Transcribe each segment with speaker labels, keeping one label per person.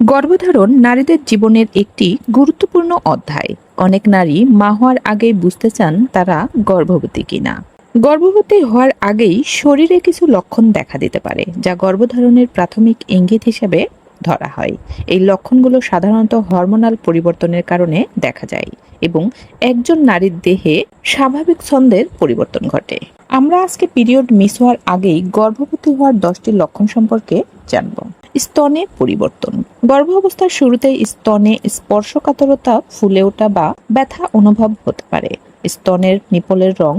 Speaker 1: গর্ভধারণ নারীদের জীবনের একটি গুরুত্বপূর্ণ অধ্যায়। অনেক নারী মা হওয়ার আগেই বুঝতে চান তারা গর্ভবতী কিনা। গর্ভবতী হওয়ার আগেই শরীরে কিছু লক্ষণ দেখা দিতে পারে, যা গর্ভধারণের প্রাথমিক ইঙ্গিত হিসেবে ধরা হয়। এই লক্ষণগুলো সাধারণত হরমোনাল পরিবর্তনের কারণে দেখা যায় এবং একজন নারীর দেহে স্বাভাবিক ছন্দের পরিবর্তন ঘটে। আমরা আজকে পিরিয়ড মিস হওয়ার আগেই গর্ভবতী হওয়ার দশটি লক্ষণ সম্পর্কে জানব। স্তনে পরিবর্তন। গর্ভাবস্থার শুরুতে স্তনে স্পর্শকাতরতা ফুলে ওঠা বা ব্যথা অনুভব হতে পারে। স্তনের নিপলের রং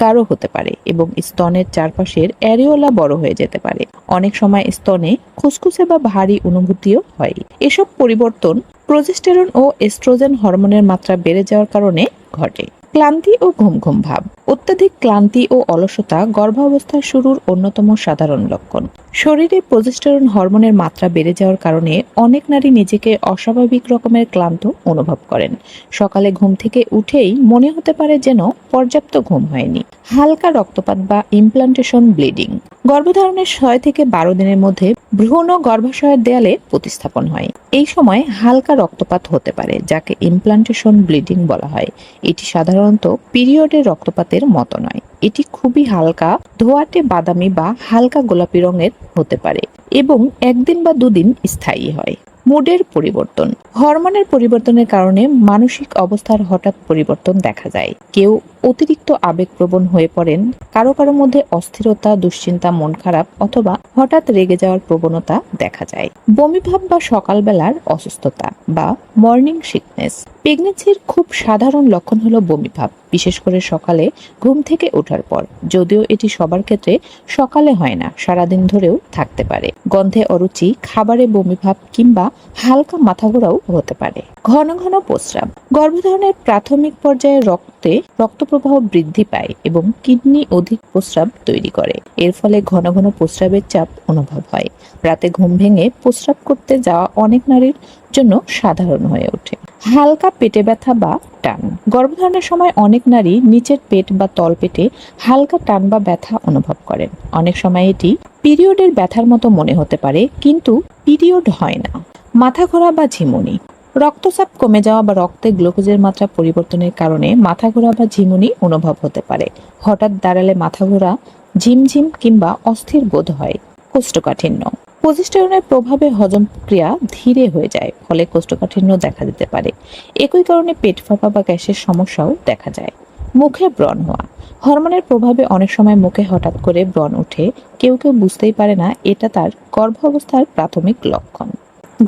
Speaker 1: গাঢ় হতে পারে এবং স্তনের চারপাশের অ্যারিওলা বড় হয়ে যেতে পারে। অনেক সময় স্তনে খুসখুসে বা ভারী অনুভূতিও হয়। এসব পরিবর্তন প্রজেস্টেরন ও এস্ট্রোজেন হরমোনের মাত্রা বেড়ে যাওয়ার কারণে ঘটে। ক্লান্তি ও ঘুম ঘুম ভাব। অত্যাধিক ক্লান্তি ও অলসতা গর্ভাবস্থার শুরুর অন্যতম সাধারণ লক্ষণ। শরীরে প্রজেস্টেরন হরমোনের মাত্রা বেড়ে যাওয়ার কারণে অনেক নারী নিজেকে অস্বাভাবিক রকমের ক্লান্ত অনুভব করেন। সকালে ঘুম থেকে উঠেই মনে হতে পারে যেন পর্যাপ্ত ঘুম হয়নি। হালকা রক্তপাত বা ইমপ্লান্টেশন ব্লিডিং গর্ভধারণের ছয় থেকে বারো দিনের মধ্যে ভ্রূণ ও গর্ভাশয়ের দেয়ালে প্রতিস্থাপন হয়। এই সময় হালকা রক্তপাত হতে পারে, যাকে ইমপ্লান্টেশন ব্লিডিং বলা হয়। এটি সাধারণত পিরিয়ডের রক্তপাতের মতো নয়। এটি খুবই হালকা, ধোয়াটে বাদামি বা হালকা গোলাপি রঙের হতে পারে এবং একদিন বা দুদিন স্থায়ী হয়। মুডের পরিবর্তন। হরমোনের পরিবর্তনের কারণে মানসিক অবস্থার হঠাৎ পরিবর্তন দেখা যায়। কেউ অতিরিক্ত আবেগপ্রবণ হয়ে পড়েন। কারও কারও মধ্যে অস্থিরতা, দুশ্চিন্তা, মন খারাপ অথবা হঠাৎ রেগে যাওয়ার প্রবণতা দেখা যায়। বমিভাব বা সকালবেলার অসুস্থতা বা মর্নিং সিকনেস। প্রেগনেন্সির খুব সাধারণ লক্ষণ হলো বমিভাব বিশেষ করে সকালে ঘুম থেকে ওঠার পর। যদিও এটি সবার ক্ষেত্রে সকালে হয় না, সারাদিন ধরেও থাকতে পারে। গন্ধে অরুচি, খাবারে বমিভাব কিংবা হালকা মাথা ঘোরাও হতে পারে। ঘন ঘন প্রস্রাব। গর্ভধারণের প্রাথমিক পর্যায়ে রক্তে রক্ত প্রবাহ বৃদ্ধি পায় এবং কিডনি অধিক প্রস্রাব তৈরি করে। এর ফলে ঘন ঘন প্রস্রাবের চাপ অনুভব হয়। রাতে ঘুম ভেঙে প্রস্রাব করতে যাওয়া অনেক নারীর জন্য সাধারণ হয়ে ওঠে। হালকা পেটে ব্যথা বা টান। গর্ভধারণের সময় অনেক নারী নিচের পেট বা তলপেটে হালকা টান বা ব্যথা অনুভব করেন। অনেক সময় এটি পিরিয়ডের ব্যথার মতো মনে হতে পারে, কিন্তু পিরিয়ড হয় না। মাথা ঘোরা বা ঝিমুনি। রক্তচাপ কমে যাওয়া বা রক্তে গ্লুকোজের মাত্রা পরিবর্তনের কারণে মাথা ঘোরা বা ঝিমুনি অনুভব হতে পারে। হঠাৎ দাঁড়ালে মাথা ঘোরা, ঝিমঝিম কিংবা অস্থির বোধ হয়। কোষ্ঠকাঠিন্য। প্রজেস্টেরনের প্রভাবে হজম ক্রিয়া ধীরে হয়ে যায়, ফলে কোষ্ঠকাঠিন্য দেখা দিতে পারে। একই কারণে পেট ফাঁপা বা গ্যাসের সমস্যাও দেখা যায়। মুখে ব্রণ হওয়া। হরমোনের প্রভাবে অনেক সময় মুখে হঠাৎ করে ব্রণ ওঠে। কেউ কেউ বুঝতেই পারে না, এটা তার গর্ভাবস্থার প্রাথমিক লক্ষণ।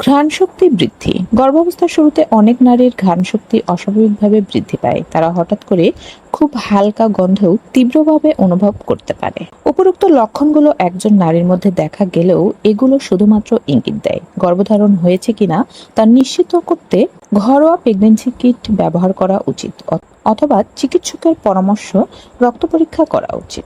Speaker 1: ঘ্রাণ শক্তি বৃদ্ধি। গর্ভাবস্থার শুরুতে অনেক নারীর ঘ্রাণ শক্তি অস্বাভাবিকভাবে বৃদ্ধি পায়। তারা হঠাৎ করে খুব হালকা গন্ধেও তীব্রভাবে অনুভব করতে পারে। উপরোক্ত লক্ষণগুলো একজন নারীর মধ্যে দেখা গেলেও এগুলো শুধুমাত্র ইঙ্গিত দেয়। গর্ভধারণ হয়েছে কিনা তা নিশ্চিত করতে ঘরোয়া প্রেগনেন্সি কিট ব্যবহার করা উচিত, অথবা চিকিৎসকের পরামর্শ রক্ত পরীক্ষা করা উচিত।